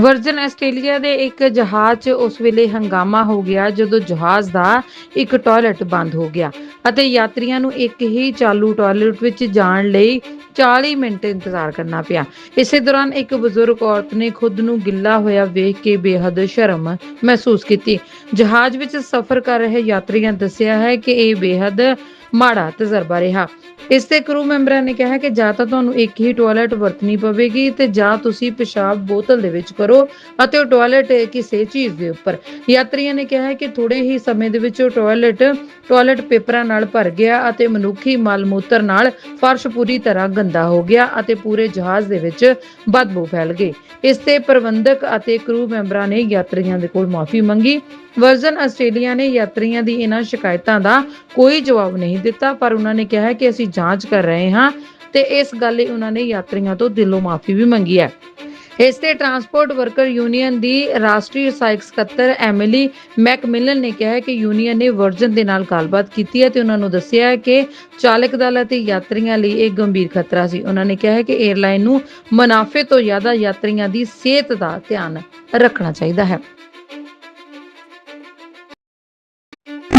Version Australia ਦੇ ਇੱਕ ਜਹਾਜ਼ 'ਚ ਉਸ ਵੇਲੇ ਹੰਗਾਮਾ ਹੋ ਗਿਆ, ਜਦੋਂ ਜਹਾਜ਼ ਦਾ ਇੱਕ ਟਾਇਲਟ ਬੰਦ ਹੋ ਗਿਆ ਅਤੇ ਯਾਤਰੀਆਂ ਨੂੰ ਇੱਕ ਹੀ ਚਾਲੂ ਟਾਇਲਟ ਵਿੱਚ ਜਾਣ ਲਈ 40 ਮਿੰਟ ਇੰਤਜ਼ਾਰ ਕਰਨਾ ਪਿਆ। ਇਸੇ ਦੌਰਾਨ ਇੱਕ ਬਜ਼ੁਰਗ ਔਰਤ ਨੇ ਖੁਦ ਨੂੰ ਗਿੱਲਾ ਹੋਇਆ ਵੇਖ ਕੇ ਬੇਹੱਦ ਸ਼ਰਮ ਮਹਿਸੂਸ ਕੀਤੀ। ਜਹਾਜ਼ ਵਿੱਚ ਸਫ਼ਰ ਕਰ ਰਹੇ ਯਾਤਰੀਆਂ ਦੱਸਿਆ ਹੈ ਕਿ ਇਹ ਬੇਹੱਦ ਮਾੜਾ ਤਜਰਬਾ ਰਿਹਾ। ਇਸ ਤੇ ਕਰੂ ਮੈਂਬਰਾਂ ਨੇ ਕਿਹਾ ਕਿ ਜਾਂ ਤਾਂ ਤੁਹਾਨੂੰ ਇੱਕ ਹੀ ਟਾਇਲਟ ਵਰਤਣੀ ਪਵੇਗੀ ਤੇ ਜਾਂ ਤੁਸੀਂ ਪਿਸ਼ਾਬ ਬੋਤਲ ਦੇ ਵਿੱਚ ਕਰੋ ਅਤੇ ਉਹ ਟਾਇਲਟ ਕਿਸੇ ਚੀਜ਼ ਦੇ ਉੱਪਰ। ਯਾਤਰੀਆਂ ਨੇ ਕਿਹਾ ਕਿ ਥੋੜੇ ਹੀ ਸਮੇਂ ਦੇ ਵਿੱਚ ਉਹ ਟਾਇਲਟ ਟਾਇਲਟ ਪੇਪਰਾਂ ਨਾਲ ਭਰ ਗਿਆ ਅਤੇ ਮਨੁੱਖੀ ਮਲ ਮੂਤਰ ਨਾਲ ਫਰਸ਼ ਪੂਰੀ ਤਰ੍ਹਾਂ ਗੰਦਾ ਹੋ ਗਿਆ ਅਤੇ ਪੂਰੇ ਜਹਾਜ਼ ਦੇ ਵਿੱਚ ਬਦਬੂ ਫੈਲ ਗਈ। ਇਸ ਤੇ ਪ੍ਰਬੰਧਕ ਅਤੇ ਕਰੂ ਮੈਂਬਰਾਂ ਨੇ ਯਾਤਰੀਆਂ ਦੇ ਕੋਲ ਮਾਫੀ ਮੰਗੀ। ਵਰਜਨ ਆਸਟ੍ਰੇਲੀਆ ਨੇ ਯਾਤਰੀਆਂ ਦੀ ਇਹਨਾਂ ਸ਼ਿਕਾਇਤਾਂ ਦਾ ਕੋਈ ਜਵਾਬ ਨਹੀਂ ਦਿੱਤਾ, ਪਰ ਉਹਨਾਂ ਨੇ ਕਿਹਾ ਕਿ ਅਸੀਂ ਜਾਂਚ ਕਰ ਰਹੇ ਹਾਂ ਤੇ ਇਸ ਗੱਲ ਲਈ ਉਹਨਾਂ ਨੇ ਯਾਤਰੀਆਂ ਤੋਂ ਦਿਲੋਂ ਮਾਫੀ ਵੀ ਮੰਗੀ ਹੈ। ਇਸ ਤੇ ਟਰਾਂਸਪੋਰਟ ਵਰਕਰ ਯੂਨੀਅਨ ਦੀ ਰਾਸ਼ਟਰੀ ਸਹਾਇਕ ਸਕੱਤਰ ਐਮਿਲੀ ਮੈਕਮਿਲਨ ਨੇ ਕਿਹਾ ਹੈ ਕਿ ਯੂਨੀਅਨ ਨੇ ਵਰਜਨ ਦੇ ਨਾਲ ਗੱਲਬਾਤ ਕੀਤੀ ਹੈ ਤੇ ਉਹਨਾਂ ਨੂੰ ਦੱਸਿਆ ਹੈ ਕਿ ਚਾਲਕ ਦਲ ਅਤੇ ਯਾਤਰੀਆਂ ਲਈ ਇਹ ਗੰਭੀਰ ਖਤਰਾ ਸੀ। ਉਹਨਾਂ ਨੇ ਕਿਹਾ ਹੈ ਕਿ 에ਅਰਲਾਈਨ ਨੂੰ ਮੁਨਾਫੇ ਤੋਂ ਜ਼ਿਆਦਾ ਯਾਤਰੀਆਂ ਦੀ ਸਿਹਤ ਦਾ ਧਿਆਨ ਰੱਖਣਾ ਚਾਹੀਦਾ ਹੈ।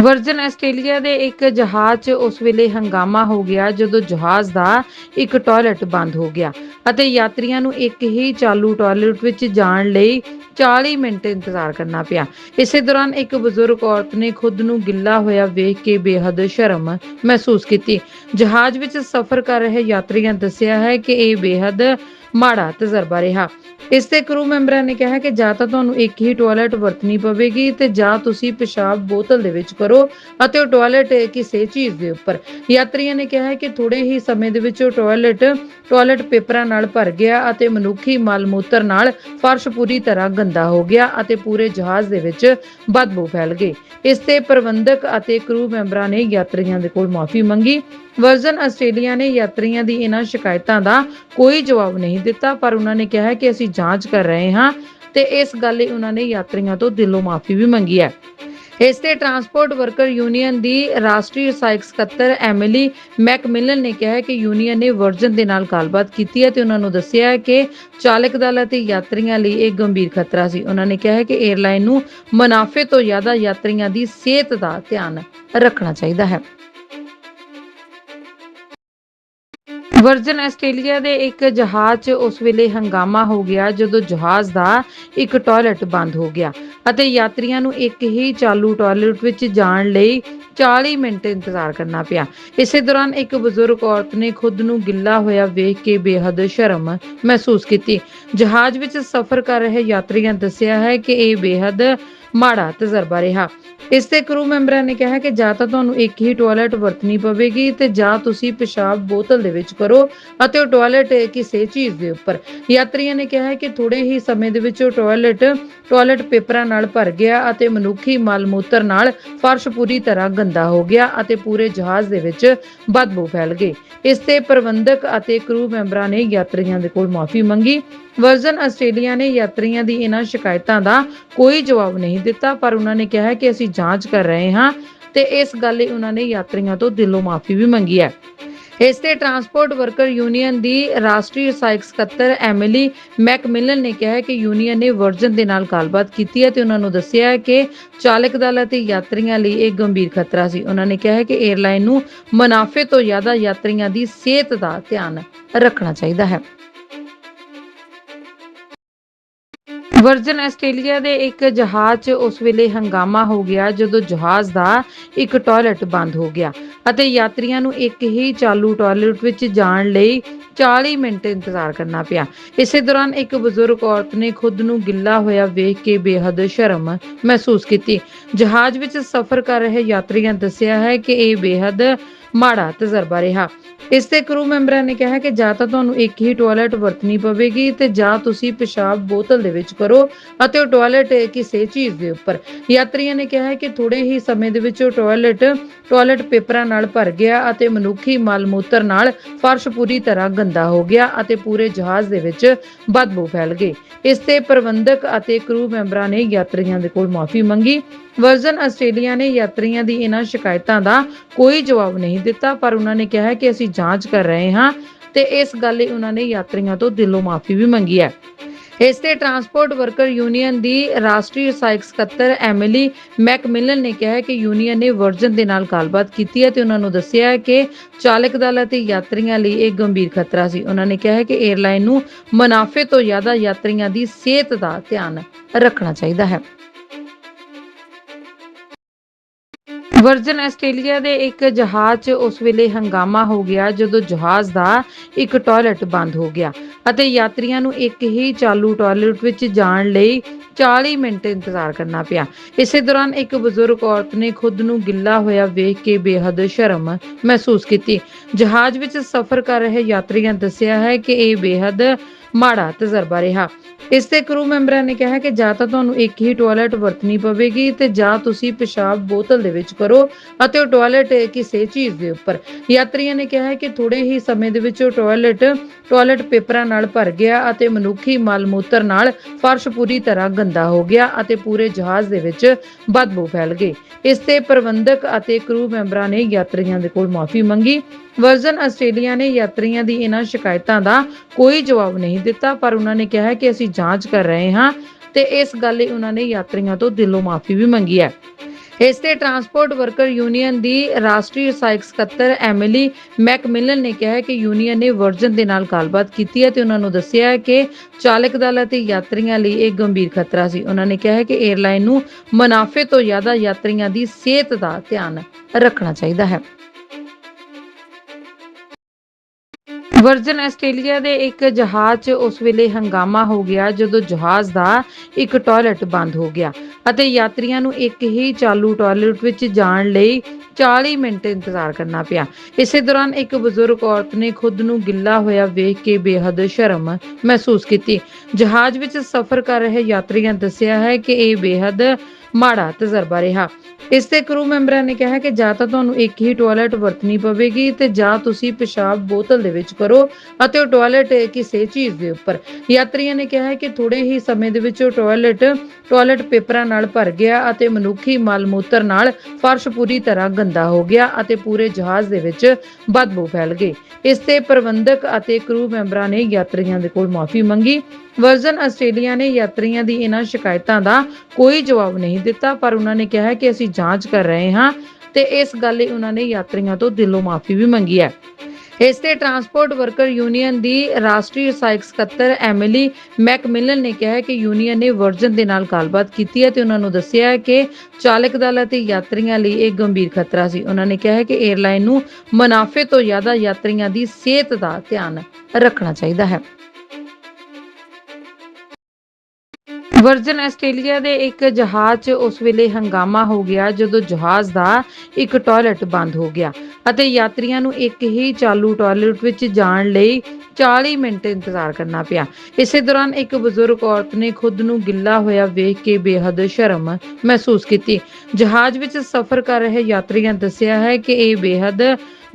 ਵਰਜਨ ਆਸਟ੍ਰੇਲੀਆ ਦੇ ਇੱਕ ਜਹਾਜ਼ 'ਚ ਉਸ ਵੇਲੇ ਹੰਗਾਮਾ ਹੋ ਗਿਆ, ਜਦੋਂ ਜਹਾਜ਼ ਦਾ ਇੱਕ ਟਾਇਲਟ ਬੰਦ ਹੋ ਗਿਆ ਅਤੇ ਯਾਤਰੀਆਂ ਨੂੰ ਇੱਕ ਹੀ ਚਾਲੂ ਟਾਇਲਟ ਵਿੱਚ ਜਾਣ ਲਈ 40 ਮਿੰਟ ਇੰਤਜ਼ਾਰ ਕਰਨਾ ਪਿਆ। ਇਸੇ ਦੌਰਾਨ ਇੱਕ ਬਜ਼ੁਰਗ ਔਰਤ ਨੇ ਖੁਦ ਨੂੰ ਗਿੱਲਾ ਹੋਇਆ ਵੇਖ ਕੇ ਬੇਹੱਦ ਸ਼ਰਮ ਮਹਿਸੂਸ ਕੀਤੀ। ਜਹਾਜ਼ ਵਿੱਚ ਸਫ਼ਰ ਕਰ ਰਹੇ ਯਾਤਰੀਆਂ ਦੱਸਿਆ ਹੈ ਕਿ ਇਹ ਬੇਹੱਦ ਮਾੜਾ ਤਜਰਬਾ ਰਿਹਾ। ਇਸ ਤੇ ਕਰੂ ਮੈਂਬਰਾਂ ਨੇ ਕਿਹਾ ਕਿ ਜਾਂ ਤਾਂ ਤੁਹਾਨੂੰ ਇੱਕ ਹੀ ਟਾਇਲਟ ਵਰਤਣੀ ਪਵੇਗੀ ਤੇ ਜਾਂ ਤੁਸੀਂ ਪਿਸ਼ਾਬ ਬੋਤਲ ਦੇ ਵਿੱਚ ਕਰੋ ਅਤੇ ਉਹ ਟਾਇਲਟ ਕਿਸੇ ਚੀਜ਼ ਦੇ ਉੱਪਰ। ਯਾਤਰੀਆਂ ਨੇ ਕਿਹਾ ਕਿ ਥੋੜੇ ਹੀ ਸਮੇਂ ਦੇ ਵਿੱਚ ਉਹ ਟਾਇਲਟ ਟਾਇਲਟ ਪੇਪਰਾਂ ਨਾਲ ਭਰ ਗਿਆ ਅਤੇ ਮਨੁੱਖੀ ਮਲ ਮੂਤਰ ਨਾਲ ਫਰਸ਼ ਪੂਰੀ ਤਰ੍ਹਾਂ ਗੰਦਾ ਹੋ ਗਿਆ ਅਤੇ ਪੂਰੇ ਜਹਾਜ਼ ਦੇ ਵਿੱਚ ਬਦਬੂ ਫੈਲ ਗਈ। ਇਸ ਤੇ ਪ੍ਰਬੰਧਕ ਅਤੇ ਕਰੂ ਮੈਂਬਰਾਂ ਨੇ ਯਾਤਰੀਆਂ ਦੇ ਕੋਲ ਮਾਫੀ ਮੰਗੀ। ਵਰਜਨ ਆਸਟ੍ਰੇਲੀਆ ਨੇ ਯਾਤਰੀਆਂ ਦੀ ਇਹਨਾਂ ਸ਼ਿਕਾਇਤਾਂ ਦਾ ਕੋਈ ਜਵਾਬ ਨਹੀਂ ਦਿੱਤਾ, ਪਰ ਉਹਨਾਂ ਨੇ ਕਿਹਾ ਹੈ ਕਿ ਅਸੀਂ ਜਾਂਚ ਕਰ ਰਹੇ ਹਾਂ ਤੇ ਇਸ ਗੱਲ ਲਈ ਉਹਨਾਂ ਨੇ ਯਾਤਰੀਆਂ ਤੋਂ ਦਿਲੋਂ ਮਾਫੀ ਵੀ ਮੰਗੀ ਹੈ। ਇਸ ਤੇ ਟਰਾਂਸਪੋਰਟ ਵਰਕਰ ਯੂਨੀਅਨ ਦੀ ਰਾਸ਼ਟਰੀ ਸਹਾਇਕ ਸਕੱਤਰ ਐਮਿਲੀ ਮੈਕਮਿਲਨ ਨੇ ਕਿਹਾ ਹੈ ਕਿ ਯੂਨੀਅਨ ਨੇ ਵਰਜਨ ਦੇ ਨਾਲ ਗੱਲਬਾਤ ਕੀਤੀ ਹੈ ਤੇ ਉਹਨਾਂ ਨੂੰ ਦੱਸਿਆ ਹੈ ਕਿ ਚਾਲਕ ਦਲ ਅਤੇ ਯਾਤਰੀਆਂ ਲਈ ਇਹ ਗੰਭੀਰ ਖਤਰਾ ਸੀ। ਉਹਨਾਂ ਨੇ ਕਿਹਾ ਹੈ ਕਿ 에ਅਰਲਾਈਨ ਨੂੰ ਮੁਨਾਫੇ ਤੋਂ ਜ਼ਿਆਦਾ ਯਾਤਰੀਆਂ ਦੀ ਸਿਹਤ ਦਾ ਧਿਆਨ ਰੱਖਣਾ ਚਾਹੀਦਾ ਹੈ। ਵਰਜਨ ਆਸਟ੍ਰੇਲੀਆ ਦੇ ਇੱਕ ਜਹਾਜ਼ 'ਚ ਉਸ ਵੇਲੇ ਹੰਗਾਮਾ ਹੋ ਗਿਆ, ਜਦੋਂ ਜਹਾਜ਼ ਦਾ ਇੱਕ ਟਾਇਲਟ ਬੰਦ ਹੋ ਗਿਆ ਅਤੇ ਯਾਤਰੀਆਂ ਨੂੰ ਇੱਕ ਹੀ ਚਾਲੂ ਟਾਇਲਟ ਵਿੱਚ ਜਾਣ ਲਈ 40 ਮਿੰਟ ਇੰਤਜ਼ਾਰ ਕਰਨਾ ਪਿਆ। ਇਸੇ ਦੌਰਾਨ ਇੱਕ ਬਜ਼ੁਰਗ ਔਰਤ ਨੇ ਖੁਦ ਨੂੰ ਗਿੱਲਾ ਹੋਇਆ ਵੇਖ ਕੇ ਬੇਹੱਦ ਸ਼ਰਮ ਮਹਿਸੂਸ ਕੀਤੀ। ਜਹਾਜ਼ ਵਿੱਚ ਸਫ਼ਰ ਕਰ ਰਹੇ ਯਾਤਰੀਆਂ ਦੱਸਿਆ ਹੈ ਕਿ ਇਹ ਬੇਹੱਦ ਮਾੜਾ ਤਜਰਬਾ ਰਿਹਾ। ਇਸ ਤੇ ਕਰੂ ਮੈਂਬਰਾਂ ਨੇ ਕਿਹਾ ਕਿ ਜਾਂ ਤਾਂ ਤੁਹਾਨੂੰ ਇੱਕ ਹੀ ਟਾਇਲਟ ਵਰਤਣੀ ਪਵੇਗੀ ਤੇ ਜਾਂ ਤੁਸੀਂ ਪਿਸ਼ਾਬ ਬੋਤਲ ਦੇ ਵਿੱਚ ਕਰੋ ਅਤੇ ਉਹ ਟਾਇਲਟ ਕਿਸੇ ਚੀਜ਼ ਦੇ ਉੱਪਰ। ਯਾਤਰੀਆਂ ਨੇ ਕਿਹਾ ਕਿ ਥੋੜੇ ਹੀ ਸਮੇਂ ਦੇ ਵਿੱਚ ਉਹ ਟਾਇਲਟ ਟਾਇਲਟ ਪੇਪਰਾਂ ਨਾਲ ਭਰ ਗਿਆ ਅਤੇ ਮਨੁੱਖੀ ਮਲ ਮੂਤਰ ਨਾਲ ਫਰਸ਼ ਪੂਰੀ ਤਰ੍ਹਾਂ ਗੰਦਾ ਹੋ ਗਿਆ ਅਤੇ ਪੂਰੇ ਜਹਾਜ਼ ਦੇ ਵਿੱਚ ਬਦਬੂ ਫੈਲ ਗਈ। ਇਸ ਤੇ ਪ੍ਰਬੰਧਕ ਅਤੇ ਕਰੂ ਮੈਂਬਰਾਂ ਨੇ ਯਾਤਰੀਆਂ ਦੇ ਕੋਲ ਮਾਫੀ ਮੰਗੀ। ਵਰਜਨ ਆਸਟ੍ਰੇਲੀਆ ਨੇ ਯਾਤਰੀਆਂ ਦੀ ਇਹਨਾਂ ਸ਼ਿਕਾਇਤਾਂ ਦਾ ਕੋਈ ਜਵਾਬ ਨਹੀਂ ਦਿੱਤਾ, ਪਰ ਉਹਨਾਂ ਨੇ ਕਿਹਾ ਕਿ ਅਸੀਂ ਜਾਂਚ ਕਰ ਰਹੇ ਹਾਂ ਤੇ ਇਸ ਗੱਲ ਲਈ ਉਹਨਾਂ ਨੇ ਯਾਤਰੀਆਂ ਤੋਂ ਦਿਲੋਂ ਮਾਫੀ ਵੀ ਮੰਗੀ ਹੈ। ਇਸ ਤੇ ਟਰਾਂਸਪੋਰਟ ਵਰਕਰ ਯੂਨੀਅਨ ਦੀ ਰਾਸ਼ਟਰੀ ਸਹਾਇਕ ਸਕੱਤਰ ਐਮਿਲੀ ਮੈਕਮਿਲਨ ਨੇ ਕਿਹਾ ਹੈ ਕਿ ਯੂਨੀਅਨ ਨੇ ਵਰਜਨ ਦੇ ਨਾਲ ਗੱਲਬਾਤ ਕੀਤੀ ਹੈ ਤੇ ਉਹਨਾਂ ਨੂੰ ਦੱਸਿਆ ਹੈ ਕਿ ਚਾਲਕ ਦਲ ਅਤੇ ਯਾਤਰੀਆਂ ਲਈ ਇਹ ਗੰਭੀਰ ਖਤਰਾ ਸੀ। ਉਹਨਾਂ ਨੇ ਕਿਹਾ ਹੈ ਕਿ 에ਅਰਲਾਈਨ ਨੂੰ ਮੁਨਾਫੇ ਤੋਂ ਜ਼ਿਆਦਾ ਯਾਤਰੀਆਂ ਦੀ ਸਿਹਤ ਦਾ ਧਿਆਨ ਰੱਖਣਾ ਚਾਹੀਦਾ ਹੈ। ਵਰਜਨ ਆਸਟ੍ਰੇਲੀਆ ਦੇ ਇੱਕ ਜਹਾਜ਼ 'ਚ ਉਸ ਵੇਲੇ ਹੰਗਾਮਾ ਹੋ ਗਿਆ, ਜਦੋਂ ਜਹਾਜ਼ ਦਾ ਇੱਕ ਟਾਇਲਟ ਬੰਦ ਹੋ ਗਿਆ ਅਤੇ ਯਾਤਰੀਆਂ ਨੂੰ ਇੱਕ ਹੀ ਚਾਲੂ ਟਾਇਲਟ ਵਿੱਚ ਜਾਣ ਲਈ 40 ਮਿੰਟ ਇੰਤਜ਼ਾਰ ਕਰਨਾ ਪਿਆ। ਇਸੇ ਦੌਰਾਨ ਇੱਕ ਬਜ਼ੁਰਗ ਔਰਤ ਨੇ ਖੁਦ ਨੂੰ ਗਿੱਲਾ ਹੋਇਆ ਵੇਖ ਕੇ ਬੇਹੱਦ ਸ਼ਰਮ ਮਹਿਸੂਸ ਕੀਤੀ। ਜਹਾਜ਼ ਵਿੱਚ ਸਫ਼ਰ ਕਰ ਰਹੇ ਯਾਤਰੀਆਂ ਦੱਸਿਆ ਹੈ ਕਿ ਇਹ ਬੇਹੱਦ ਮਾੜਾ ਤਜਰਬਾ ਰਿਹਾ। ਇਸ ਤੇ ਕਰੂ ਮੈਂਬਰਾਂ ਨੇ ਕਿਹਾ ਕਿ ਜਾਂ ਤਾਂ ਤੁਹਾਨੂੰ ਇੱਕ ਹੀ ਟਾਇਲਟ ਵਰਤਣੀ ਪਵੇਗੀ ਤੇ ਜਾਂ ਤੁਸੀਂ ਪਿਸ਼ਾਬ ਬੋਤਲ ਦੇ ਵਿੱਚ ਕਰੋ ਅਤੇ ਉਹ ਟਾਇਲਟ ਕਿਸੇ ਚੀਜ਼ ਦੇ ਉੱਪਰ। ਯਾਤਰੀਆਂ ਨੇ ਕਿਹਾ ਕਿ ਥੋੜੇ ਹੀ ਸਮੇਂ ਦੇ ਵਿੱਚ ਉਹ ਟਾਇਲਟ ਟਾਇਲਟ ਪੇਪਰਾਂ ਨਾਲ ਭਰ ਗਿਆ ਅਤੇ ਮਨੁੱਖੀ ਮਲ ਮੂਤਰ ਨਾਲ ਫਰਸ਼ ਪੂਰੀ ਤਰ੍ਹਾਂ ਗੰਦਾ ਹੋ ਗਿਆ ਅਤੇ ਪੂਰੇ ਜਹਾਜ਼ ਦੇ ਵਿੱਚ ਬਦਬੂ ਫੈਲ ਗਈ। ਇਸ ਤੇ ਪ੍ਰਬੰਧਕ ਅਤੇ ਕਰੂ ਮੈਂਬਰਾਂ ਨੇ ਯਾਤਰੀਆਂ ਦੇ ਕੋਲ ਮਾਫੀ ਮੰਗੀ। ਵਰਜਨ ਆਸਟ੍ਰੇਲੀਆ ਨੇ ਯਾਤਰੀਆਂ ਦੀ ਇਹਨਾਂ ਸ਼ਿਕਾਇਤਾਂ ਦਾ ਕੋਈ ਜਵਾਬ ਨਹੀਂ ਦਿੱਤਾ, ਪਰ ਉਹਨਾਂ ਨੇ ਕਿਹਾ ਹੈ ਕਿ ਅਸੀਂ ਜਾਂਚ ਕਰ ਰਹੇ ਹਾਂ ਤੇ ਇਸ ਗੱਲ ਲਈ ਉਹਨਾਂ ਨੇ ਯਾਤਰੀਆਂ ਤੋਂ ਦਿਲੋਂ ਮਾਫੀ ਵੀ ਮੰਗੀ ਹੈ। ਇਸ ਤੇ ਟਰਾਂਸਪੋਰਟ ਵਰਕਰ ਯੂਨੀਅਨ ਦੀ ਰਾਸ਼ਟਰੀ ਸਹਾਇਕ ਸਕੱਤਰ ਐਮਿਲੀ ਮੈਕਮਿਲਨ ਨੇ ਕਿਹਾ ਹੈ ਕਿ ਯੂਨੀਅਨ ਨੇ ਵਰਜਨ ਦੇ ਨਾਲ ਗੱਲਬਾਤ ਕੀਤੀ ਹੈ ਤੇ ਉਹਨਾਂ ਨੂੰ ਦੱਸਿਆ ਹੈ ਕਿ ਚਾਲਕ ਦਲ ਅਤੇ ਯਾਤਰੀਆਂ ਲਈ ਇਹ ਗੰਭੀਰ ਖਤਰਾ ਸੀ। ਉਹਨਾਂ ਨੇ ਕਿਹਾ ਹੈ ਕਿ 에ਅਰਲਾਈਨ ਨੂੰ ਮੁਨਾਫੇ ਤੋਂ ਜ਼ਿਆਦਾ ਯਾਤਰੀਆਂ ਦੀ ਸਿਹਤ ਦਾ ਧਿਆਨ ਰੱਖਣਾ ਚਾਹੀਦਾ ਹੈ। ਵਰਜਨ ਆਸਟ੍ਰੇਲੀਆ ਦੇ ਇੱਕ ਜਹਾਜ਼ 'ਚ ਉਸ ਵੇਲੇ ਹੰਗਾਮਾ ਹੋ ਗਿਆ, ਜਦੋਂ ਜਹਾਜ਼ ਦਾ ਇੱਕ ਟਾਇਲਟ ਬੰਦ ਹੋ ਗਿਆ ਅਤੇ ਯਾਤਰੀਆਂ ਨੂੰ ਇੱਕ ਹੀ ਚਾਲੂ ਟਾਇਲਟ ਵਿੱਚ ਜਾਣ ਲਈ 40 ਮਿੰਟ ਇੰਤਜ਼ਾਰ ਕਰਨਾ ਪਿਆ। ਇਸੇ ਦੌਰਾਨ ਇੱਕ ਬਜ਼ੁਰਗ ਔਰਤ ਨੇ ਖੁਦ ਨੂੰ ਗਿੱਲਾ ਹੋਇਆ ਵੇਖ ਕੇ ਬੇਹੱਦ ਸ਼ਰਮ ਮਹਿਸੂਸ ਕੀਤੀ। ਜਹਾਜ਼ ਵਿੱਚ ਸਫ਼ਰ ਕਰ ਰਹੇ ਯਾਤਰੀਆਂ ਦੱਸਿਆ ਹੈ ਕਿ ਇਹ ਬੇਹੱਦ ਮਾੜਾ ਤਜਰਬਾ ਰਿਹਾ। ਇਸ ਤੇ ਕਰੂ ਮੈਂਬਰਾਂ ਨੇ ਕਿਹਾ ਕਿ ਜਾਂ ਤਾਂ ਤੁਹਾਨੂੰ ਇੱਕ ਹੀ ਟਾਇਲਟ ਵਰਤਣੀ ਪਵੇਗੀ ਤੇ ਜਾਂ ਤੁਸੀਂ ਪਿਸ਼ਾਬ ਬੋਤਲ ਦੇ ਵਿੱਚ ਕਰੋ ਅਤੇ ਉਹ ਟਾਇਲਟ ਕਿਸੇ ਚੀਜ਼ ਦੇ ਉੱਪਰ। ਯਾਤਰੀਆਂ ਨੇ ਕਿਹਾ ਕਿ ਥੋੜੇ ਹੀ ਸਮੇਂ ਦੇ ਵਿੱਚ ਉਹ ਟਾਇਲਟ ਟਾਇਲਟ ਪੇਪਰਾਂ ਨਾਲ ਭਰ ਗਿਆ ਅਤੇ ਮਨੁੱਖੀ ਮਲ ਮੂਤਰ ਨਾਲ ਫਰਸ਼ ਪੂਰੀ ਤਰ੍ਹਾਂ ਗੰਦਾ ਹੋ ਗਿਆ ਅਤੇ ਪੂਰੇ ਜਹਾਜ਼ ਦੇ ਵਿੱਚ ਬਦਬੂ ਫੈਲ ਗਈ। ਇਸ ਤੇ ਪ੍ਰਬੰਧਕ ਅਤੇ ਕਰੂ ਮੈਂਬਰਾਂ ਨੇ ਯਾਤਰੀਆਂ ਦੇ ਕੋਲ ਮਾਫੀ ਮੰਗੀ। ਵਰਜਨ ਆਸਟ੍ਰੇਲੀਆ ਨੇ ਯਾਤਰੀਆਂ ਦੀ ਇਹਨਾਂ ਸ਼ਿਕਾਇਤਾਂ ਦਾ ਕੋਈ ਜਵਾਬ ਨਹੀਂ ਦਿੱਤਾ, ਪਰ ਉਹਨਾਂ ਨੇ ਕਿਹਾ ਕਿ ਅਸੀਂ ਜਾਂਚ ਕਰ ਰਹੇ ਹਾਂ ਤੇ ਇਸ ਗੱਲ ਲਈ ਉਹਨਾਂ ਨੇ ਯਾਤਰੀਆਂ ਤੋਂ ਦਿਲੋਂ ਮਾਫੀ ਵੀ ਮੰਗੀ ਹੈ। ਇਸ ਤੇ ਟਰਾਂਸਪੋਰਟ ਵਰਕਰ ਯੂਨੀਅਨ ਦੀ ਰਾਸ਼ਟਰੀ ਸਹਾਇਕ ਸਕੱਤਰ ਐਮਿਲੀ ਮੈਕਮਿਲਨ ਨੇ ਕਿਹਾ ਹੈ ਕਿ ਯੂਨੀਅਨ ਨੇ ਵਰਜਨ ਦੇ ਨਾਲ ਗੱਲਬਾਤ ਕੀਤੀ ਹੈ ਤੇ ਉਹਨਾਂ ਨੂੰ ਦੱਸਿਆ ਹੈ ਕਿ ਚਾਲਕ ਦਲ ਅਤੇ ਯਾਤਰੀਆਂ ਲਈ ਇਹ ਗੰਭੀਰ ਖਤਰਾ ਸੀ। ਉਹਨਾਂ ਨੇ ਕਿਹਾ ਹੈ ਕਿ 에ਅਰਲਾਈਨ ਨੂੰ ਮੁਨਾਫੇ ਤੋਂ ਜ਼ਿਆਦਾ ਯਾਤਰੀਆਂ ਦੀ ਸਿਹਤ ਦਾ ਧਿਆਨ ਰੱਖਣਾ ਚਾਹੀਦਾ ਹੈ। ਵਰਜਨ ਆਸਟ੍ਰੇਲੀਆ ਦੇ ਇੱਕ ਜਹਾਜ਼ 'ਚ ਉਸ ਵੇਲੇ ਹੰਗਾਮਾ ਹੋ ਗਿਆ, ਜਦੋਂ ਜਹਾਜ਼ ਦਾ ਇੱਕ ਟਾਇਲਟ ਬੰਦ ਹੋ ਗਿਆ ਅਤੇ ਯਾਤਰੀਆਂ ਨੂੰ ਇੱਕ ਹੀ ਚਾਲੂ ਟਾਇਲਟ ਵਿੱਚ ਜਾਣ ਲਈ 40 ਮਿੰਟ ਇੰਤਜ਼ਾਰ ਕਰਨਾ ਪਿਆ। ਇਸੇ ਦੌਰਾਨ ਇੱਕ ਬਜ਼ੁਰਗ ਔਰਤ ਨੇ ਖੁਦ ਨੂੰ ਗਿੱਲਾ ਹੋਇਆ ਵੇਖ ਕੇ ਬੇਹੱਦ ਸ਼ਰਮ ਮਹਿਸੂਸ ਕੀਤੀ। ਜਹਾਜ਼ ਵਿੱਚ ਸਫ਼ਰ ਕਰ ਰਹੇ ਯਾਤਰੀਆਂ ਦੱਸਿਆ ਹੈ ਕਿ ਇਹ ਬੇਹੱਦ ਮਾੜਾ ਤਜਰਬਾ ਰਿਹਾ। ਇਸ ਤੇ ਕਰੂ ਮੈਂਬਰਾਂ ਨੇ ਕਿਹਾ ਕਿ ਜਾਂ ਤਾਂ ਤੁਹਾਨੂੰ ਇੱਕ ਹੀ ਟਾਇਲਟ ਵਰਤਣੀ ਪਵੇਗੀ ਤੇ ਜਾਂ ਤੁਸੀਂ ਪਿਸ਼ਾਬ ਬੋਤਲ ਦੇ ਵਿੱਚ ਕਰੋ ਅਤੇ ਉਹ ਟਾਇਲਟ ਕਿਸੇ ਚੀਜ਼ ਦੇ ਉੱਪਰ। ਯਾਤਰੀਆਂ ਨੇ ਕਿਹਾ ਕਿ ਥੋੜੇ ਹੀ ਸਮੇਂ ਦੇ ਵਿੱਚ ਉਹ ਟਾਇਲਟ ਟਾਇਲਟ ਪੇਪਰਾਂ ਨਾਲ ਭਰ ਗਿਆ ਅਤੇ ਮਨੁੱਖੀ ਮਲ ਮੂਤਰ ਨਾਲ ਫਰਸ਼ ਪੂਰੀ ਤਰ੍ਹਾਂ ਗੰਦਾ ਹੋ ਗਿਆ ਅਤੇ ਪੂਰੇ ਜਹਾਜ਼ ਦੇ ਵਿੱਚ ਬਦਬੂ ਫੈਲ ਗਈ। ਇਸ ਤੇ ਪ੍ਰਬੰਧਕ ਅਤੇ ਕਰੂ ਮੈਂਬਰਾਂ ਨੇ ਯਾਤਰੀਆਂ ਦੇ ਕੋਲ ਮਾਫੀ ਮੰਗੀ। ਵਰਜਨ ਆਸਟ੍ਰੇਲੀਆ ਨੇ ਯਾਤਰੀਆਂ ਦੀ ਇਹਨਾਂ ਸ਼ਿਕਾਇਤਾਂ ਦਾ ਕੋਈ ਜਵਾਬ ਨਹੀਂ ਦਿੱਤਾ, ਪਰ ਉਹਨਾਂ ਨੇ ਕਿਹਾ ਕਿ ਅਸੀਂ ਜਾਂਚ ਕਰ ਰਹੇ ਹਾਂ ਤੇ ਇਸ ਗੱਲ ਲਈ ਉਹਨਾਂ ਨੇ ਯਾਤਰੀਆਂ ਤੋਂ ਦਿਲੋਂ ਮਾਫੀ ਵੀ ਮੰਗੀ ਹੈ। ਇਸ ਤੇ ਟਰਾਂਸਪੋਰਟ ਵਰਕਰ ਯੂਨੀਅਨ ਦੀ ਰਾਸ਼ਟਰੀ ਸਹਾਇਕ ਸਕੱਤਰ ਐਮਿਲੀ ਮੈਕਮਿਲਨ ਨੇ ਕਿਹਾ ਹੈ ਕਿ ਯੂਨੀਅਨ ਨੇ ਵਰਜਨ ਦੇ ਨਾਲ ਗੱਲਬਾਤ ਕੀਤੀ ਹੈ ਤੇ ਉਹਨਾਂ ਨੂੰ ਦੱਸਿਆ ਹੈ ਕਿ ਚਾਲਕ ਦਲ ਅਤੇ ਯਾਤਰੀਆਂ ਲਈ ਇਹ ਗੰਭੀਰ ਖਤਰਾ ਸੀ। ਉਹਨਾਂ ਨੇ ਕਿਹਾ ਹੈ ਕਿ 에ਅਰਲਾਈਨ ਨੂੰ ਮੁਨਾਫੇ ਤੋਂ ਜ਼ਿਆਦਾ ਯਾਤਰੀਆਂ ਦੀ ਸਿਹਤ ਦਾ ਧਿਆਨ ਰੱਖਣਾ ਚਾਹੀਦਾ ਹੈ। ਵਰਜਨ ਆਸਟ੍ਰੇਲੀਆ ਦੇ ਇੱਕ ਜਹਾਜ਼ 'ਚ ਉਸ ਵੇਲੇ ਹੰਗਾਮਾ ਹੋ ਗਿਆ, ਜਦੋਂ ਜਹਾਜ਼ ਦਾ ਇੱਕ ਟਾਇਲਟ ਬੰਦ ਹੋ ਗਿਆ ਅਤੇ ਯਾਤਰੀਆਂ ਨੂੰ ਇੱਕ ਹੀ ਚਾਲੂ ਟਾਇਲਟ ਵਿੱਚ ਜਾਣ ਲਈ 40 ਮਿੰਟ ਇੰਤਜ਼ਾਰ ਕਰਨਾ ਪਿਆ। ਇਸੇ ਦੌਰਾਨ ਇੱਕ ਬਜ਼ੁਰਗ ਔਰਤ ਨੇ ਖੁਦ ਨੂੰ ਗਿੱਲਾ ਹੋਇਆ ਵੇਖ ਕੇ ਬੇਹੱਦ ਸ਼ਰਮ ਮਹਿਸੂਸ ਕੀਤੀ। ਜਹਾਜ਼ ਵਿੱਚ ਸਫ਼ਰ ਕਰ ਰਹੇ ਯਾਤਰੀਆਂ ਦੱਸਿਆ ਹੈ ਕਿ ਇਹ ਬੇਹੱਦ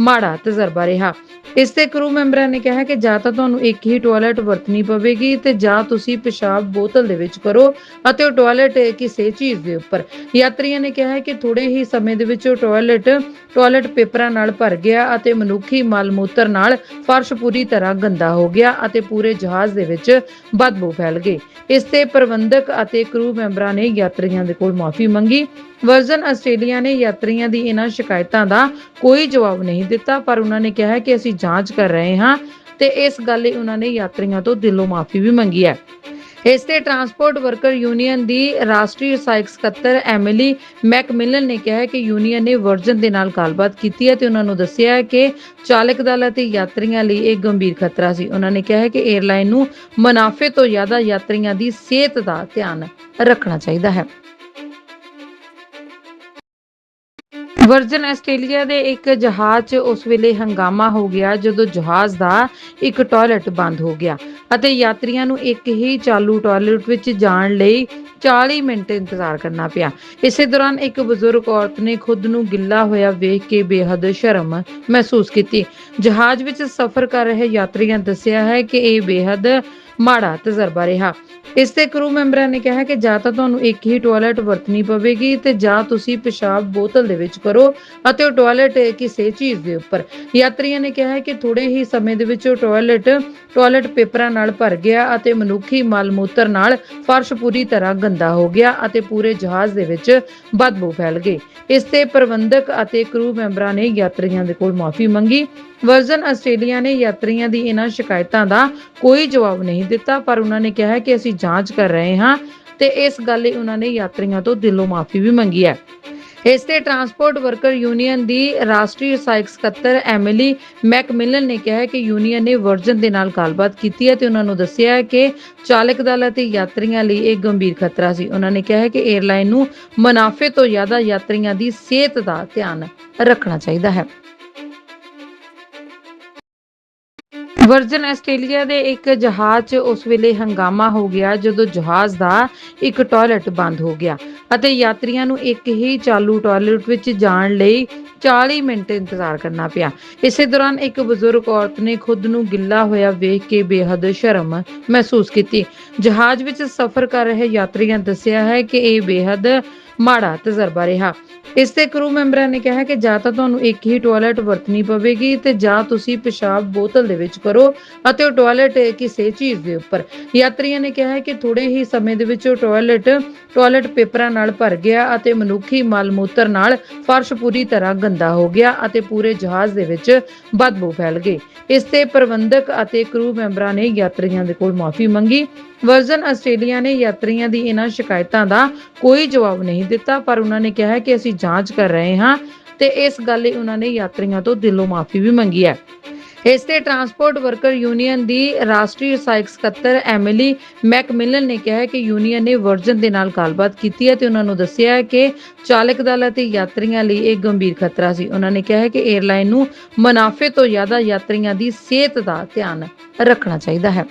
ਮਾੜਾ ਤਜਰਬਾ ਰਿਹਾ। ਇਸ ਤੇ ਕਰੂ ਮੈਂਬਰਾਂ ਨੇ ਕਿਹਾ ਕਿ ਜਾਂ ਤਾਂ ਤੁਹਾਨੂੰ ਇੱਕ ਹੀ ਟਾਇਲਟ ਵਰਤਣੀ ਪਵੇਗੀ ਤੇ ਜਾਂ ਤੁਸੀਂ ਪਿਸ਼ਾਬ ਬੋਤਲ ਦੇ ਵਿੱਚ ਕਰੋ ਅਤੇ ਉਹ ਟਾਇਲਟ ਕਿਸੇ ਚੀਜ਼ ਦੇ ਉੱਪਰ। ਯਾਤਰੀਆਂ ਨੇ ਕਿਹਾ ਕਿ ਥੋੜੇ ਹੀ ਸਮੇਂ ਦੇ ਵਿੱਚ ਉਹ ਟਾਇਲਟ ਟਾਇਲਟ ਪੇਪਰਾਂ ਨਾਲ ਭਰ ਗਿਆ ਅਤੇ ਮਨੁੱਖੀ ਮਲ ਮੂਤਰ ਨਾਲ ਫਰਸ਼ ਪੂਰੀ ਤਰ੍ਹਾਂ ਗੰਦਾ ਹੋ ਗਿਆ ਅਤੇ ਪੂਰੇ ਜਹਾਜ਼ ਦੇ ਵਿੱਚ ਬਦਬੂ ਫੈਲ ਗਈ। ਇਸ ਤੇ ਪ੍ਰਬੰਧਕ ਅਤੇ ਕਰੂ ਮੈਂਬਰਾਂ ਨੇ ਯਾਤਰੀਆਂ ਦੇ ਕੋਲ ਮਾਫੀ ਮੰਗੀ। ਵਰਜਨ ਆਸਟ੍ਰੇਲੀਆ ਨੇ ਯਾਤਰੀਆਂ ਦੀ ਇਹਨਾਂ ਸ਼ਿਕਾਇਤਾਂ ਦਾ ਕੋਈ ਜਵਾਬ ਨਹੀਂ ਦਿੱਤਾ, ਪਰ ਉਹਨਾਂ ਨੇ ਕਿਹਾ ਕਿ ਅਸੀਂ ਜਾਂਚ ਕਰ ਰਹੇ ਹਾਂ ਤੇ ਇਸ ਗੱਲ ਲਈ ਉਹਨਾਂ ਨੇ ਯਾਤਰੀਆਂ ਤੋਂ ਦਿਲੋਂ ਮਾਫੀ ਵੀ ਮੰਗੀ ਹੈ। ਇਸ ਤੇ ਟਰਾਂਸਪੋਰਟ ਵਰਕਰ ਯੂਨੀਅਨ ਦੀ ਰਾਸ਼ਟਰੀ ਸਹਾਇਕ ਸਕੱਤਰ ਐਮਿਲੀ ਮੈਕਮਿਲਨ ਨੇ ਕਿਹਾ ਹੈ ਕਿ ਯੂਨੀਅਨ ਨੇ ਵਰਜਨ ਦੇ ਨਾਲ ਗੱਲਬਾਤ ਕੀਤੀ ਹੈ ਤੇ ਉਹਨਾਂ ਨੂੰ ਦੱਸਿਆ ਹੈ ਕਿ ਚਾਲਕ ਦਲ ਅਤੇ ਯਾਤਰੀਆਂ ਲਈ ਇਹ ਗੰਭੀਰ ਖਤਰਾ ਸੀ। ਉਹਨਾਂ ਨੇ ਕਿਹਾ ਹੈ ਕਿ 에ਅਰਲਾਈਨ ਨੂੰ ਮੁਨਾਫੇ ਤੋਂ ਜ਼ਿਆਦਾ ਯਾਤਰੀਆਂ ਦੀ ਸਿਹਤ ਦਾ ਧਿਆਨ ਰੱਖਣਾ ਚਾਹੀਦਾ ਹੈ। ਵਰਜਨ ਆਸਟ੍ਰੇਲੀਆ ਦੇ ਇੱਕ ਜਹਾਜ਼ 'ਚ ਉਸ ਵੇਲੇ ਹੰਗਾਮਾ ਹੋ ਗਿਆ, ਜਦੋਂ ਜਹਾਜ਼ ਦਾ ਇੱਕ ਟਾਇਲਟ ਬੰਦ ਹੋ ਗਿਆ ਅਤੇ ਯਾਤਰੀਆਂ ਨੂੰ ਇੱਕ ਹੀ ਚਾਲੂ ਟਾਇਲਟ ਵਿੱਚ ਜਾਣ ਲਈ 40 ਮਿੰਟ ਇੰਤਜ਼ਾਰ ਕਰਨਾ ਪਿਆ। ਇਸੇ ਦੌਰਾਨ ਇੱਕ ਬਜ਼ੁਰਗ ਔਰਤ ਨੇ ਖੁਦ ਨੂੰ ਗਿੱਲਾ ਹੋਇਆ ਵੇਖ ਕੇ ਬੇਹੱਦ ਸ਼ਰਮ ਮਹਿਸੂਸ ਕੀਤੀ। ਜਹਾਜ਼ ਵਿੱਚ ਸਫ਼ਰ ਕਰ ਰਹੇ ਯਾਤਰੀਆਂ ਦੱਸਿਆ ਹੈ ਕਿ ਇਹ ਬੇਹੱਦ ਮਾੜਾ ਤਜਰਬਾ ਰਿਹਾ। ਇਸ ਤੇ ਕਰੂ ਮੈਂਬਰਾਂ ਨੇ ਕਿਹਾ ਕਿ ਜਾਂ ਤਾਂ ਤੁਹਾਨੂੰ ਇੱਕ ਹੀ ਟਾਇਲਟ ਵਰਤਣੀ ਪਵੇਗੀ ਤੇ ਜਾਂ ਤੁਸੀਂ ਪਿਸ਼ਾਬ ਬੋਤਲ ਦੇ ਵਿੱਚ ਕਰੋ ਅਤੇ ਉਹ ਟਾਇਲਟ ਕਿਸੇ ਚੀਜ਼ ਦੇ ਉੱਪਰ। ਯਾਤਰੀਆਂ ਨੇ ਕਿਹਾ ਕਿ ਥੋੜੇ ਹੀ ਸਮੇਂ ਦੇ ਵਿੱਚ ਉਹ ਟਾਇਲਟ ਟਾਇਲਟ ਪੇਪਰਾਂ ਨਾਲ ਭਰ ਗਿਆ ਅਤੇ ਮਨੁੱਖੀ ਮਲ ਮੂਤਰ ਨਾਲ ਫਰਸ਼ ਪੂਰੀ ਤਰ੍ਹਾਂ ਗੰਦਾ ਹੋ ਗਿਆ ਅਤੇ ਪੂਰੇ ਜਹਾਜ਼ ਦੇ ਵਿੱਚ ਬਦਬੂ ਫੈਲ ਗਈ। ਇਸ ਤੇ ਪ੍ਰਬੰਧਕ ਅਤੇ ਕਰੂ ਮੈਂਬਰਾਂ ਨੇ ਯਾਤਰੀਆਂ ਦੇ ਕੋਲ ਮਾਫੀ ਮੰਗੀ। ਵਰਜਨ ਆਸਟ੍ਰੇਲੀਆ ਨੇ ਯਾਤਰੀਆਂ ਦੀ ਇਹਨਾਂ ਸ਼ਿਕਾਇਤਾਂ ਦਾ ਕੋਈ ਜਵਾਬ ਨਹੀਂ ਦਿੱਤਾ, ਪਰ ਉਹਨਾਂ ਨੇ ਕਿਹਾ ਕਿ ਅਸੀਂ ਜਾਂਚ ਕਰ ਰਹੇ ਹਾਂ ਤੇ ਇਸ ਗੱਲ ਲਈ ਉਹਨਾਂ ਨੇ ਯਾਤਰੀਆਂ ਤੋਂ ਦਿਲੋਂ ਮਾਫੀ ਵੀ ਮੰਗੀ ਹੈ। ਇਸ ਤੇ ਟਰਾਂਸਪੋਰਟ ਵਰਕਰ ਯੂਨੀਅਨ ਦੀ ਰਾਸ਼ਟਰੀ ਸਹਾਇਕ ਸਕੱਤਰ ਐਮਿਲੀ ਮੈਕਮਿਲਨ ਨੇ ਕਿਹਾ ਕਿ ਯੂਨੀਅਨ ਨੇ ਵਰਜਨ ਦੇ ਨਾਲ ਗੱਲਬਾਤ ਕੀਤੀ ਹੈ ਤੇ ਉਹਨਾਂ ਨੂੰ ਦੱਸਿਆ ਹੈ ਕਿ ਚਾਲਕ ਦਲ ਅਤੇ ਯਾਤਰੀਆਂ ਲਈ ਇਹ ਗੰਭੀਰ ਖਤਰਾ ਸੀ। ਉਹਨਾਂ ਨੇ ਕਿਹਾ ਹੈ ਕਿ 에ਅਰਲਾਈਨ ਨੂੰ ਮੁਨਾਫੇ ਤੋਂ ਜ਼ਿਆਦਾ ਯਾਤਰੀਆਂ ਦੀ ਸਿਹਤ ਦਾ ਧਿਆਨ ਰੱਖਣਾ ਚਾਹੀਦਾ ਹੈ। ਵਰਜਨ ਆਸਟ੍ਰੇਲੀਆ ਦੇ ਇੱਕ ਜਹਾਜ਼ 'ਚ ਉਸ ਵੇਲੇ ਹੰਗਾਮਾ ਹੋ ਗਿਆ, ਜਦੋਂ ਜਹਾਜ਼ ਦਾ ਇੱਕ ਟਾਇਲਟ ਬੰਦ ਹੋ ਗਿਆ ਅਤੇ ਯਾਤਰੀਆਂ ਨੂੰ ਇੱਕ ਹੀ ਚਾਲੂ ਟਾਇਲਟ ਵਿੱਚ ਜਾਣ ਲਈ 40 ਮਿੰਟ ਇੰਤਜ਼ਾਰ ਕਰਨਾ ਪਿਆ। ਇਸੇ ਦੌਰਾਨ ਇੱਕ ਬਜ਼ੁਰਗ ਔਰਤ ਨੇ ਖੁਦ ਨੂੰ ਗਿੱਲਾ ਹੋਇਆ ਵੇਖ ਕੇ ਬੇਹੱਦ ਸ਼ਰਮ ਮਹਿਸੂਸ ਕੀਤੀ। ਜਹਾਜ਼ ਵਿੱਚ ਸਫ਼ਰ ਕਰ ਰਹੇ ਯਾਤਰੀਆਂ ਦੱਸਿਆ ਹੈ ਕਿ ਇਹ ਬੇਹੱਦ ਮਾੜਾ ਤਜਰਬਾ ਰਿਹਾ। ਇਸ ਤੇ ਕਰੂ ਮੈਂਬਰਾਂ ਨੇ ਕਿਹਾ ਕਿ ਜਾਂ ਤਾਂ ਤੁਹਾਨੂੰ ਇੱਕ ਹੀ ਟਾਇਲਟ ਵਰਤਣੀ ਪਵੇਗੀ ਤੇ ਜਾਂ ਤੁਸੀਂ ਪਿਸ਼ਾਬ ਬੋਤਲ ਦੇ ਵਿੱਚ ਕਰੋ ਅਤੇ ਉਹ ਟਾਇਲਟ ਕਿਸੇ ਚੀਜ਼ ਦੇ ਉੱਪਰ। ਯਾਤਰੀਆਂ ਨੇ ਕਿਹਾ ਕਿ ਥੋੜੇ ਹੀ ਸਮੇਂ ਦੇ ਵਿੱਚ ਉਹ ਟਾਇਲਟ ਟਾਇਲਟ ਪੇਪਰਾਂ ਨਾਲ ਭਰ ਗਿਆ ਅਤੇ ਮਨੁੱਖੀ ਮਲ ਮੂਤਰ ਨਾਲ ਫਰਸ਼ ਪੂਰੀ ਤਰ੍ਹਾਂ ਗੰਦਾ ਹੋ ਗਿਆ ਅਤੇ ਪੂਰੇ ਜਹਾਜ਼ ਦੇ ਵਿੱਚ ਬਦਬੂ ਫੈਲ ਗਈ। ਇਸ ਤੇ ਪ੍ਰਬੰਧਕ ਅਤੇ ਕਰੂ ਮੈਂਬਰਾਂ ਨੇ ਯਾਤਰੀਆਂ ਦੇ ਕੋਲ ਮਾਫੀ ਮੰਗੀ। ਵਰਜਨ ਆਸਟ੍ਰੇਲੀਆ ਨੇ ਯਾਤਰੀਆਂ ਦੀ ਇਹਨਾਂ ਸ਼ਿਕਾਇਤਾਂ ਦਾ ਕੋਈ ਜਵਾਬ ਨਹੀਂ ਦਿੱਤਾ, ਪਰ ਉਹਨਾਂ ਨੇ ਕਿਹਾ ਹੈ ਕਿ ਅਸੀਂ ਜਾਂਚ ਕਰ ਰਹੇ ਹਾਂ ਤੇ ਇਸ ਗੱਲ ਲਈ ਉਹਨਾਂ ਨੇ ਯਾਤਰੀਆਂ ਤੋਂ ਦਿਲੋਂ ਮਾਫੀ ਵੀ ਮੰਗੀ ਹੈ। ਇਸ ਤੇ ਟਰਾਂਸਪੋਰਟ ਵਰਕਰ ਯੂਨੀਅਨ ਦੀ ਰਾਸ਼ਟਰੀ ਸਹਾਇਕ ਸਕੱਤਰ ਐਮਿਲੀ ਮੈਕਮਿਲਨ ਨੇ ਕਿਹਾ ਹੈ ਕਿ ਯੂਨੀਅਨ ਨੇ ਵਰਜਨ ਦੇ ਨਾਲ ਗੱਲਬਾਤ ਕੀਤੀ ਹੈ ਤੇ ਉਹਨਾਂ ਨੂੰ ਦੱਸਿਆ ਹੈ ਕਿ ਚਾਲਕ ਦਲ ਅਤੇ ਯਾਤਰੀਆਂ ਲਈ ਇਹ ਗੰਭੀਰ ਖਤਰਾ ਸੀ। ਉਹਨਾਂ ਨੇ ਕਿਹਾ ਹੈ ਕਿ 에ਅਰਲਾਈਨ ਨੂੰ ਮੁਨਾਫੇ ਤੋਂ ਜ਼ਿਆਦਾ ਯਾਤਰੀਆਂ ਦੀ ਸਿਹਤ ਦਾ ਧਿਆਨ ਰੱਖਣਾ ਚਾਹੀਦਾ ਹੈ।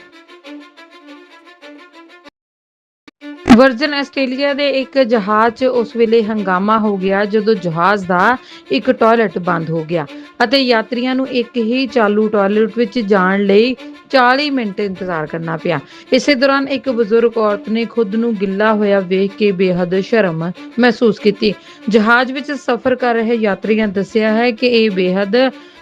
ਵਰਜਨ ਆਸਟ੍ਰੇਲੀਆ ਦੇ ਇੱਕ ਜਹਾਜ਼ 'ਚ ਉਸ ਵੇਲੇ ਹੰਗਾਮਾ ਹੋ ਗਿਆ, ਜਦੋਂ ਜਹਾਜ਼ ਦਾ ਇੱਕ ਟਾਇਲਟ ਬੰਦ ਹੋ ਗਿਆ ਅਤੇ ਯਾਤਰੀਆਂ ਨੂੰ ਇੱਕ ਹੀ ਚਾਲੂ ਟਾਇਲਟ ਵਿੱਚ ਜਾਣ ਲਈ 40 ਮਿੰਟ ਇੰਤਜ਼ਾਰ ਕਰਨਾ ਪਿਆ। ਇਸੇ ਦੌਰਾਨ ਇੱਕ ਬਜ਼ੁਰਗ ਔਰਤ ਨੇ ਖੁਦ ਨੂੰ ਗਿੱਲਾ ਹੋਇਆ ਵੇਖ ਕੇ ਬੇਹੱਦ ਸ਼ਰਮ ਮਹਿਸੂਸ ਕੀਤੀ। ਜਹਾਜ਼ ਵਿੱਚ ਸਫ਼ਰ ਕਰ ਰਹੇ ਯਾਤਰੀਆਂ ਦੱਸਿਆ ਹੈ ਕਿ ਇਹ ਬੇਹੱਦ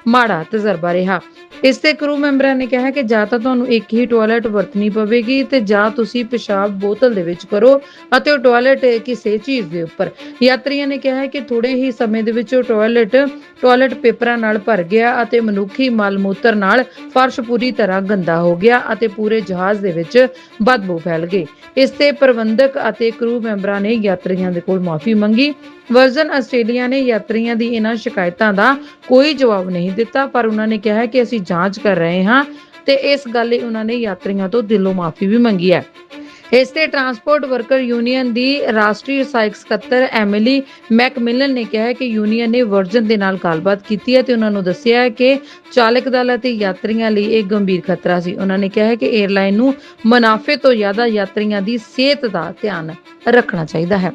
ਮਾੜਾ ਤਜਰਬਾ ਰਿਹਾ। ਇਸ ਤੇ ਕਰੂ ਮੈਂਬਰਾਂ ਨੇ ਕਿਹਾ ਕਿ ਜਾਂ ਤਾਂ ਤੁਹਾਨੂੰ ਇੱਕ ਹੀ ਟਾਇਲਟ ਵਰਤਣੀ ਪਵੇਗੀ ਤੇ ਜਾਂ ਤੁਸੀਂ ਪਿਸ਼ਾਬ ਬੋਤਲ ਦੇ ਵਿੱਚ ਕਰੋ ਅਤੇ ਉਹ ਟਾਇਲਟ ਕਿਸੇ ਚੀਜ਼ ਦੇ ਉੱਪਰ। ਯਾਤਰੀਆਂ ਨੇ ਕਿਹਾ ਕਿ ਥੋੜੇ ਹੀ ਸਮੇਂ ਦੇ ਵਿੱਚ ਉਹ ਟਾਇਲਟ ਟਾਇਲਟ ਪੇਪਰਾਂ ਨਾਲ ਭਰ ਗਿਆ ਅਤੇ ਮਨੁੱਖੀ ਮਲ ਮੂਤਰ ਨਾਲ ਫਰਸ਼ ਪੂਰੀ ਤਰ੍ਹਾਂ ਗੰਦਾ ਹੋ ਗਿਆ ਅਤੇ ਪੂਰੇ ਜਹਾਜ਼ ਦੇ ਵਿੱਚ ਬਦਬੂ ਫੈਲ ਗਈ। ਇਸ ਤੇ ਪ੍ਰਬੰਧਕ ਅਤੇ ਕਰੂ ਮੈਂਬਰਾਂ ਨੇ ਯਾਤਰੀਆਂ ਦੇ ਕੋਲ ਮਾਫੀ ਮੰਗੀ। ਵਰਜਨ ਆਸਟ੍ਰੇਲੀਆ ਨੇ ਯਾਤਰੀਆਂ ਦੀ ਇਹਨਾਂ ਸ਼ਿਕਾਇਤਾਂ ਦਾ ਕੋਈ ਜਵਾਬ ਨਹੀਂ ਦਿੱਤਾ, ਪਰ ਉਹਨਾਂ ਨੇ ਕਿਹਾ ਕਿ ਅਸੀਂ ਜਾਂਚ ਕਰ ਰਹੇ ਹਾਂ ਤੇ ਇਸ ਗੱਲ ਲਈ ਉਹਨਾਂ ਨੇ ਯਾਤਰੀਆਂ ਤੋਂ ਦਿਲੋਂ ਮਾਫੀ ਵੀ ਮੰਗੀ ਹੈ। ਇਸ ਤੇ ਟਰਾਂਸਪੋਰਟ ਵਰਕਰ ਯੂਨੀਅਨ ਦੀ ਰਾਸ਼ਟਰੀ ਸਹਾਇਕ ਸਕੱਤਰ ਐਮਿਲੀ ਮੈਕਮਿਲਨ ਨੇ ਕਿਹਾ ਹੈ ਕਿ ਯੂਨੀਅਨ ਨੇ ਵਰਜਨ ਦੇ ਨਾਲ ਗੱਲਬਾਤ ਕੀਤੀ ਹੈ ਤੇ ਉਹਨਾਂ ਨੂੰ ਦੱਸਿਆ ਹੈ ਕਿ ਚਾਲਕ ਦਲ ਅਤੇ ਯਾਤਰੀਆਂ ਲਈ ਇਹ ਗੰਭੀਰ ਖਤਰਾ ਸੀ। ਉਹਨਾਂ ਨੇ ਕਿਹਾ ਹੈ ਕਿ 에ਅਰਲਾਈਨ ਨੂੰ ਮੁਨਾਫੇ ਤੋਂ ਜ਼ਿਆਦਾ ਯਾਤਰੀਆਂ ਦੀ ਸਿਹਤ ਦਾ ਧਿਆਨ ਰੱਖਣਾ ਚਾਹੀਦਾ ਹੈ।